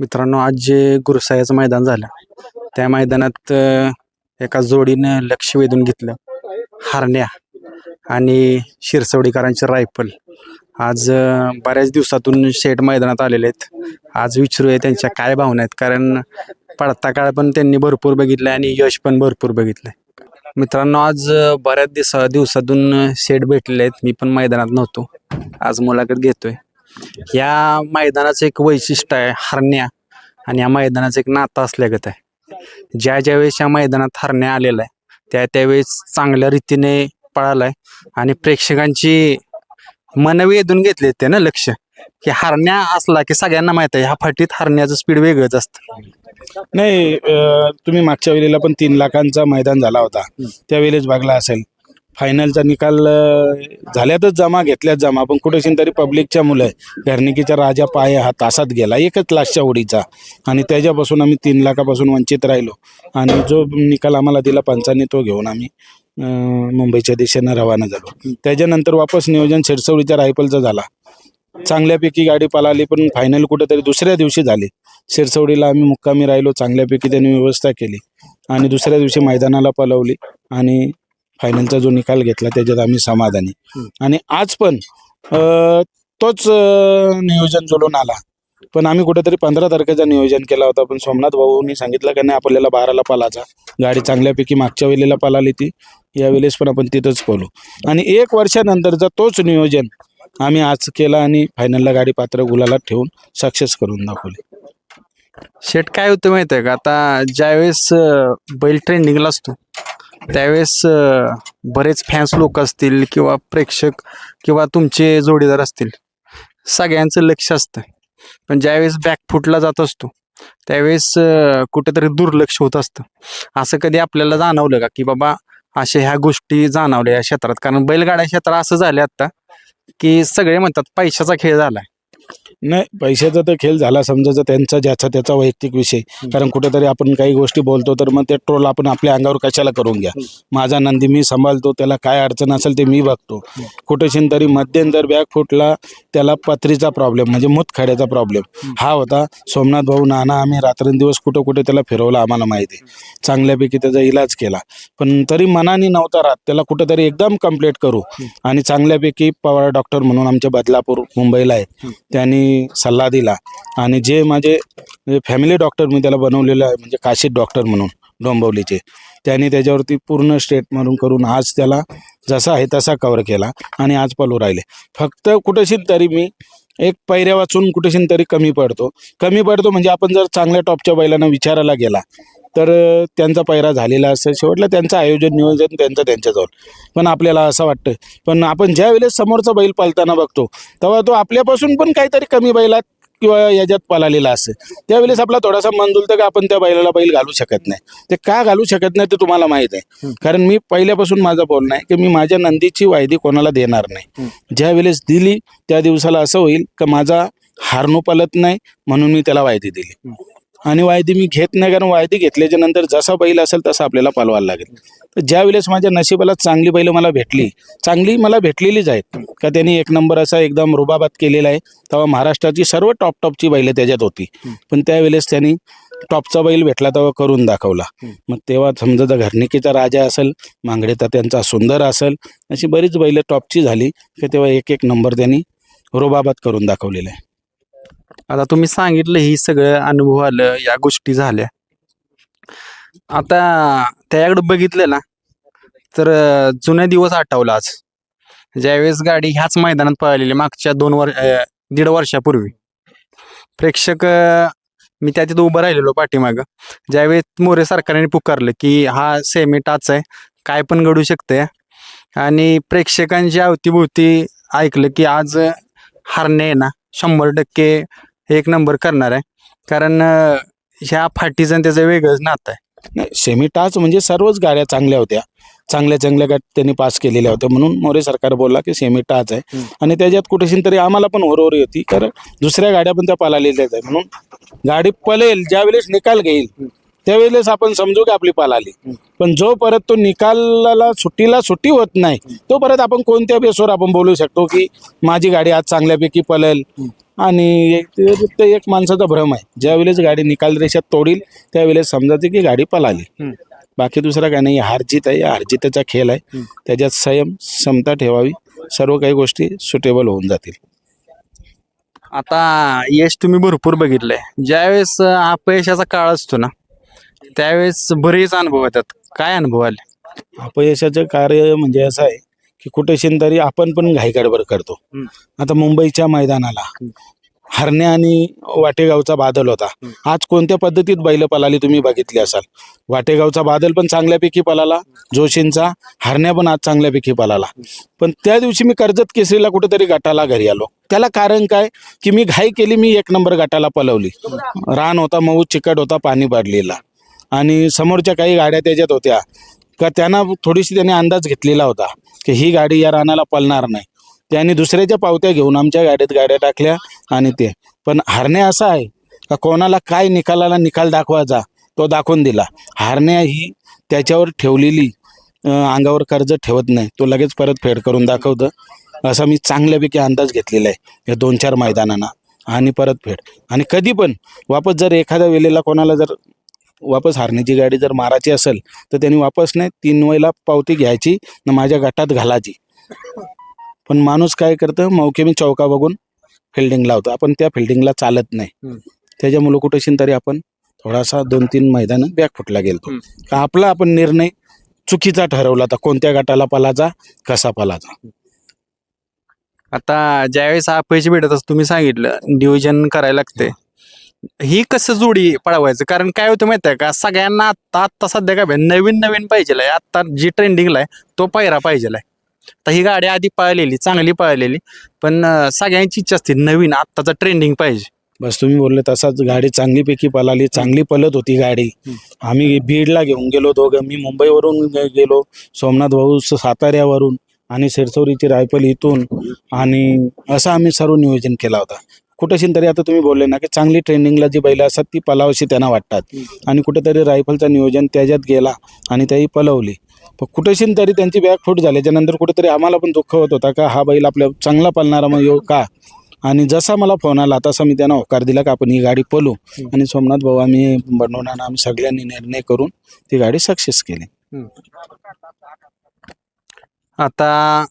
मित्रांनो आज जे गुरुसायाचं मैदान झालं त्या मैदानात एका जोडीनं लक्ष वेधून घेतलं. हारण्या आणि शिरसवडीकरांचे रायफल. आज बऱ्याच दिवसातून शेट मैदानात आलेले आहेत. आज विचारूया त्यांच्या काय भावना आहेत कारण पडता काळ पण त्यांनी भरपूर बघितलं आणि यश पण भरपूर बघितलं मित्रांनो आज बऱ्याच दिवसा दिवसातून शेट भेटलेले आहेत. मी पण मैदानात नव्हतो. आज मुलाखत घेतोय. या मैदानाचं एक वैशिष्ट्य आहे हरण्या. आणि या मैदानाचं एक नातं असल्यागत आहे. ज्या ज्या वेळेस या मैदानात हरण्या आलेला आहे त्या त्यावेळेस चांगल्या रीतीने पळालाय. आणि प्रेक्षकांची मन वेधून घेतले ते ना लक्ष. की हरण्या असला की सगळ्यांना माहीत आहे ह्या फाटीत हरण्याचं स्पीड वेगळंच असतं. नाही अ, तुम्ही मागच्या वेळेला पण तीन लाखांचा मैदान झाला होता. त्यावेळेस बघला असेल. फायनलचा निकाल झाल्यातच जमा घेतल्यात जमा. पण कुठेशी तरी पब्लिकच्या मुलं आहे घरणिकीचा राजा पाय हा तासात गेला. एकच लास्टच्या ओढीचा आणि त्याच्यापासून आम्ही तीन लाखापासून वंचित राहिलो. आणि जो निकाल आम्हाला दिला पंचांनी तो घेऊन आम्ही मुंबईच्या दिशेनं रवाना झालो. त्याच्यानंतर वापस नियोजन शिरसवडीच्या रायफलचं झाला. चांगल्यापैकी गाडी पळाली पण फायनल कुठेतरी दुसऱ्या दिवशी झाली. शिरसवडीला आम्ही मुक्कामी राहिलो. चांगल्यापैकी त्यांनी व्यवस्था केली. आणि दुसऱ्या दिवशी मैदानाला पळवली. आणि फायनलचा जो निकाल घेतला त्याच्यात आम्ही समाधानी. आणि आज पण अं, तोच अं, नियोजन जुळून आला. पण आम्ही कुठेतरी पंधरा तारखेचा नियोजन केला होता पण सोमनाथ भाऊनी सांगितलं का नाही आपल्याला बाराला पालाचा गाडी चांगल्यापैकी मागच्या वेळेला पालाली ती. यावेळेस पण आपण तिथंच पळू आणि एक वर्षानंतरचा तोच नियोजन आम्ही आज केला आणि फायनलला गाडी पात्र गुलाला ठेवून सक्सेस करून दाखवली. शेट काय होतं माहिती आहे का? आता ज्यावेळेस अ, बैल ट्रेंडिंगला असतो त्यावेळेस बरेच फॅन्स लोक असतील किंवा प्रेक्षक किंवा तुमचे जोडीदार असतील सगळ्यांचं लक्ष असतं. पण ज्यावेळेस बॅकफुटला जात असतो त्यावेळेस कुठेतरी दुर्लक्ष होत असतं. असं कधी आपल्याला जाणवलं का? की बाबा अशा ह्या गोष्टी जाणवल्या या क्षेत्रात. कारण बैलगाड्या क्षेत्रात असं झालं आता की सगळे म्हणतात पैशाचा खेळ झालाय. नाही पैशाचा तर खेळ झाला समजायचा त्यांचा ज्याचा त्याचा वैयक्तिक विषय. कारण कुठेतरी आपण काही गोष्टी बोलतो तर मग ते ट्रोल आपण आपल्या अंगावर कशाला करून घ्या? माझा नंदी मी सांभाळतो त्याला काय अडचण असेल ते मी बघतो. कुठेशी तरी मध्यंतर बॅग फुटला त्याला पत्रीचा प्रॉब्लेम म्हणजे मुतखड्याचा प्रॉब्लेम हा होता. सोमनाथ भाऊ नाना आम्ही रात्रंदिवस कुठं कुठे त्याला फिरवला आम्हाला माहिती. आहे चांगल्यापैकी त्याचा इलाज केला. पण तरी मनाने नव्हता राहत. त्याला कुठेतरी एकदम कंप्लीट करू. आणि चांगल्यापैकी पवार डॉक्टर म्हणून आमच्या बदलापूर मुंबईला आहे. त्यांनी सल्ला दिला. आणि जे माझे फॅमिली डॉक्टर मी त्याला बनवलेलं आहे म्हणजे काशीद डॉक्टर म्हणून डोंबवलीचे. त्यांनी त्याच्यावरती पूर्ण स्टेटमधून करून आज त्याला जसा आहे तसा कवर केला आणि आज पलू राहिले. फक्त कुठेशी तरी मी एक पैऱ्या वाचून कुठेशी तरी कमी पडतो. कमी पडतो म्हणजे आपण जर चांगल्या टॉपच्या बैलांना विचारायला गेला तर त्यांचा पैरा झालेला असं शेवटला त्यांचं आयोजन नियोजन त्यांचं त्यांच्याजवळ. पण आपल्याला असं वाटतं. पण आपण ज्या वेळेस समोरचा बैल पालताना बघतो तेव्हा तो आपल्यापासून पण काहीतरी कमी बैलात किंवा याच्यात पळालेला असते त्यावेळेस आपला थोडासा मन जुलतं का आपण त्या बैलाला बैल घालू शकत नाही. ते का घालू शकत नाही ते तुम्हाला माहीत आहे. कारण मी पहिल्यापासून माझं बोलणं आहे की मी माझ्या नंदीची वायदी कोणाला देणार नाही. ज्या वेळेस दिली त्या दिवसाला असं होईल का माझा हारणू पलत नाही म्हणून मी त्याला वायदी दिली. आणि वायदी मी घेत नाही कारण वायदी घेतल्याच्या नंतर जसा बैल असेल तसा आपल्याला पालवायला लागेल. तर ज्या वेळेस माझ्या नशिबाला चांगली बैल मला भेटली चांगली मला भेटलेलीच आहेत. का त्यांनी एक नंबर असा एकदम रुबाबात केलेला आहे तेव्हा महाराष्ट्राची सर्व टॉप टॉपची बैलं त्याच्यात होती. पण त्यावेळेस त्यांनी टॉपचा बैल भेटला तेव्हा करून दाखवला. मग तेव्हा समजा जर घरणिकेचा राजा असेल मांगडेचा त्यांचा सुंदर असेल अशी बरीच बैलं टॉपची झाली की तेव्हा एक एक नंबर त्यांनी रुबाबात करून दाखवलेला आहे. आता तुम्ही सांगितलं ही सगळं अनुभव आलं या गोष्टी झाल्या. आता त्याकडे बघितलं ना तर जुने दिवस आठवला आज. ज्यावेळेस गाडी ह्याच मैदानात पळालेली मागच्या दोन वर्ष दीड वर्षापूर्वी. प्रेक्षक मी त्या तिथं उभं राहिलेलो पाठीमागं. ज्यावेळेस मोरे सरकारने पुकारलं की हा सेमी टाच आहे काय पण घडू शकतंय. आणि प्रेक्षकांच्या अवतीभोवती ऐकलं की आज हारणे आहे ना शंभर टक्के एक नंबर करणार आहे. कारण अं, ह्या फाटीचं आणि त्याचं वेगळंच नातं आहे. नाही सेमी टाच म्हणजे सर्वच गाड्या चांगल्या होत्या. चांगल्या चांगल्या गाड्या त्यांनी पास केलेल्या होत्या. म्हणून मोरे सरकार बोलला की सेमी टाच आहे. हम्म. आणि त्याच्यात कुठेशी तरी आम्हाला पण होरोरी होती. कारण दुसऱ्या गाड्या पण त्या पालालेल्याच आहे म्हणून गाडी पळेल ज्या वेळेस निकाल घेईल त्यावेळेस आपण समजू की आपली पाल आली. पण जो परत तो निकालाला सुट्टीला सुट्टी होत नाही तो परत आपण कोणत्या बेसवर आपण बोलू शकतो की माझी गाडी आज चांगल्यापैकी पळेल. आणि एक ते एक माणसाचा भ्रम आहे. ज्या वेळेस गाडी निकाल रेषात तोडील त्यावेळेस समजायचं की गाडी पळाली. बाकी दुसरा काय नाही हारजीत आहे हारजीताचा खेळ आहे. त्याच्यात संयम समता ठेवावी. सर्व काही गोष्टी सुटेबल होऊन जातील. आता यश तुम्ही भरपूर बघितलंय. ज्यावेळेस अपयशाचा काळ असतो ना त्यावेळेस बरेच अनुभव येतात. काय अनुभव आले? अपयशाचं कार्य म्हणजे असं आहे की कुठे तरी आपण पण घाई गडबड करतो. आता मुंबईच्या मैदानाला. हरणे आणि वाटेगावचा बादल होता. आज कोणत्या पद्धतीत बैल पळाली तुम्ही बघितली असाल? वाटेगावचा बादल पण चांगल्यापैकी पळाला जोशींचा हरण्या पण आज चांगल्यापैकी पळाला पण त्या दिवशी मी कर्जत केसरीला कुठेतरी गटाला घरी आलो. त्याला कारण काय? की मी घाई केली मी एक नंबर गटाला पलवली. रान होता मऊ चिकट होता पाणी पडलेला आणि समोरच्या काही गाड्या त्याच्यात होत्या. का त्यांना थोडीशी त्याने अंदाज घेतलेला होता. की ही गाडी या रानाला पळणार नाही. त्यांनी दुसऱ्याच्या पावत्या घेऊन आमच्या गाडीत गाड्या टाकल्या आणि ते. पण हारणे असं आहे का कोणाला काय निकालाला निकाल दाखवायचा तो दाखवून दिला. हारण्या ही त्याच्यावर ठेवलेली अंगावर कर्ज ठेवत नाही. तो लगेच परत फेड करून दाखवतं. असा मी चांगल्यापैकी अंदाज घेतलेला आहे या दोन चार मैदानांना. आणि परत फेड. आणि कधी पण वापस जर एखाद्या वेळेला कोणाला जर वापस हारण्याची गाडी जर मारायची असेल तर त्यांनी वापस नाही तीन वेळेला पावती घ्यायची न माझ्या गटात घालायची. पण माणूस काय करतं मौके मी चौका बघून फिल्डिंग लावतो. आपण त्या फिल्डिंगला चालत नाही. त्याच्यामुळं कुठेशी तरी आपण थोडासा दोन तीन मैदान बॅक फुटला गेलतो. का आपला आपण निर्णय चुकीचा ठरवला होता कोणत्या गटाला पलाचा कसा पलाचा आता ज्यावेळेस अपयश भेटत असं तुम्ही सांगितलं नियोजन करायला लागते ही कसं जोडी पळवायचं? कारण काय होतं माहिती आहे का सगळ्यांना आत्ता आत्ता सध्या काय पाहिजे नवीन नवीन पाहिजे आत्ता जी ट्रेंडिंगला आहे तो पायरा पाहिजे तर ही गाडी आधी पळालेली चांगली पळालेली पण सगळ्यांची इच्छा असते नवीन आत्ताचा ट्रेंडिंग पाहिजे. बस तुम्ही बोलले तसाच गाडी चांगलीपैकी पळाली चांगली पळत होती गाडी. आम्ही बीडला घेऊन गेलो दोघं मी मुंबईवरून गेलो सोमनाथ भाऊ साताऱ्यावरून आणि सिरसोरीची रायफल इथून आणि असं आम्ही सर्व नियोजन केला होता. कुठेशी तरी आता तुम्ही बोलले ना की चांगली ट्रेनिंगला जी बैलं असतात ती पलावशी त्यांना वाटतात. आणि कुठेतरी रायफलचं नियोजन त्याच्यात गेला आणि त्याही पलवली. पण कुठेशी तरी त्यांची बॅकफूट झाल्याच्यानंतर कुठेतरी आम्हाला पण दुःख होत होता का हा बैल आपल्या चांगला पळणारा मग येऊ का? आणि जसा मला फोन आला तसा मी त्यांना होकार दिला का आपण ही गाडी पळू. आणि सोमनाथ भाऊ आम्ही बनवणार आम्ही सगळ्यांनी निर्णय करून ती गाडी सक्सेस केली. आता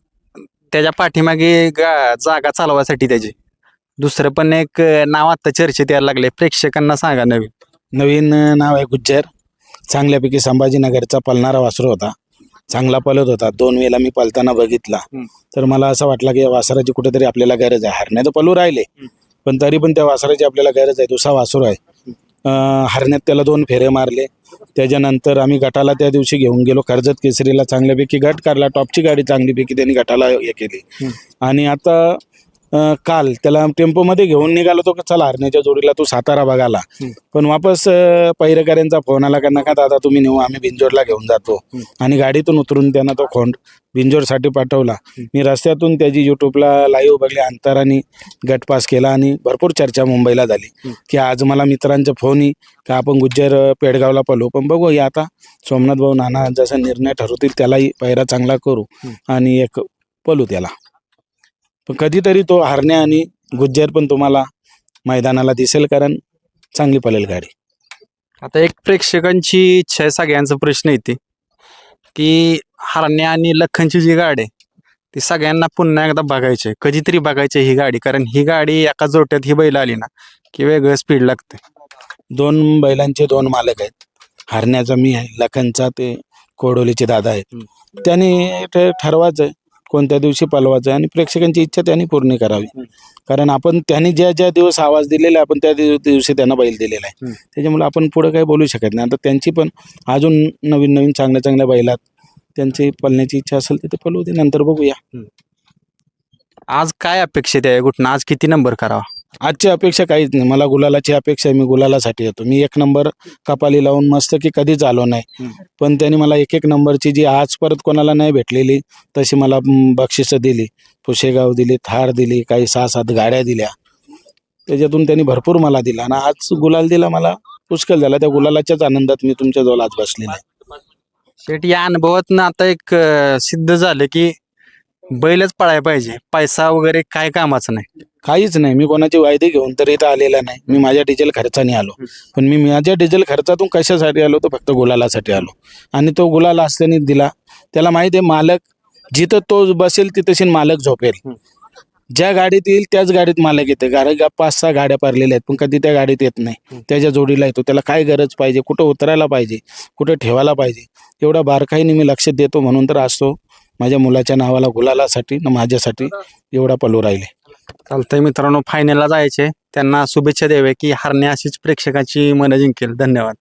त्याच्या पाठीमागे गा- जागा चालवायसाठी त्याची. दुसरं पण एक नाव आता चर्चेत यायला लागले प्रेक्षकांना सांगा नवीन नवीन अं, नाव आहे गुज्जर. चांगल्यापैकी संभाजीनगरचा पलणारा वासरू होता. चांगला पलत होता. दोन वेळेला मी पलताना बघितला. हम्म. तर मला असं वाटलं की या वासराची कुठेतरी आपल्याला गरज आहे. हरण्यात तर पलू राहिले. पण तरी पण त्या वासराची आपल्याला गरज आहे. दुसरा वासरू आहे. अं, हरण्यात त्याला दोन फेरे मारले. त्याच्यानंतर आम्ही गटाला त्या दिवशी घेऊन गेलो. कर्जत केसरीला चांगल्यापैकी गट काढला. टॉपची गाडी चांगलीपैकी त्यांनी गटाला हे केली. आणि आता अं, काल त्याला टेम्पोमध्ये घेऊन निघालो तो का चला हरण्याच्या जोडीला तू सातारा हम्म. पण वापस अं, पैरकऱ्यांचा फोन आला का नका दादा तुम्ही नेऊ आम्ही बिंजोरला घेऊन जातो. आणि गाडीतून उतरून त्यांना तो खोंड बिंजोरसाठी पाठवला मी रस्त्यातून त्याची युट्यूबला लाईव्ह बघले अंतराने गट पास केला आणि भरपूर चर्चा मुंबईला झाली. की आज मला मित्रांचा फोन का आपण गुज्जर अं, पेडगावला पळू पण बघू या आता सोमनाथ भाऊ नाना जसा निर्णय ठरवतील त्यालाही पैरा चांगला करू. आणि एक पळू त्याला पण कधीतरी तो हरण्या आणि गुज्जर पण तुम्हाला मैदानाला दिसेल कारण चांगली पळेल गाडी आता एक प्रेक्षकांची इच्छा आहे सगळ्यांचा प्रश्न येते की हरण्या आणि लखनची जी गाडी आहे ती सगळ्यांना पुन्हा एकदा बघायची आहे. कधीतरी बघायची आहे ही गाडी कारण ही गाडी एका जोट्यात ही बैल आली ना की वेगळं स्पीड लागते दोन बैलांचे दोन मालक आहेत हरण्याचा मी आहे लखनचा ते कोडोलीचे दादा आहेत. त्यांनी ते ठरवायचं आहे कोणत्या दिवशी पलवायचं आहे आणि प्रेक्षकांची इच्छा त्यांनी पूर्ण करावी. कारण आपण त्यांनी ज्या ज्या दिवस आवाज दिलेला आहे, आपण त्या दिव- दिवशी त्यांना बैल दिलेला आहे. त्याच्यामुळे आपण पुढे काही बोलू शकत नाही. आता त्यांची पण अजून नवीन नवीन चांगल्या चांगल्या बैलात त्यांची पळण्याची इच्छा असेल तर ते पळवू दे. नंतर बघूया. आज काय अपेक्षित आहे? कुठनं? आज किती नंबर करावा? आजची अपेक्षा काहीच नाही. मला गुलालाची अपेक्षा आहे मी गुलालासाठी येतो. मी एक नंबर कपाली लावून मस्त की कधीच आलो नाही. हम्म. पण त्यांनी मला एक एक नंबरची जी आज परत कोणाला नाही भेटलेली तशी मला म, बक्षिसं दिली. पुशेगाव दिली थार दिली काही सहा सात गाड्या दिल्या. त्याच्यातून त्यांनी भरपूर मला दिला. आणि आज गुलाल दिला मला पुष्कळ झाला. त्या गुलालाच्याच आनंदात मी तुमच्या जवळ आज बसलेला आहे. शेट या अनुभवातनं आता एक अं, सिद्ध झालं की बैलच पळायला पाहिजे. पैसा वगैरे काय कामाचं नाही. काहीच नाही. मी कोणाचे वायदे घेऊन तर इथं आलेला नाही. मी माझ्या डिझेल खर्चाने आलो. पण मी माझ्या डिझेल खर्चातून कशासाठी आलो? तर फक्त गुलालासाठी आलो. आणि तो गुलाल असल्याने दिला. त्याला माहिती आहे मालक जिथं तो बसेल तिथेशी मालक झोपेल. ज्या गाडीत येईल त्याच गाडीत मालक येते. का पाच सहा गाड्या पारलेल्या आहेत पण कधी त्या गाडीत येत नाही. त्याच्या जोडीला येतो. त्याला काय गरज पाहिजे? कुठं उतरायला पाहिजे? कुठं ठेवायला पाहिजे? एवढा बारकाईने मी लक्ष देतो म्हणून तर असतो माझ्या मुलाच्या नावाला गुलालासाठी न माझ्यासाठी एवढा पलो राहिले. चालतंय मित्रांनो फायनलला जायचे त्यांना शुभेच्छा द्यावे की हरणे अशीच प्रेक्षकाची मनं जिंकेल. धन्यवाद.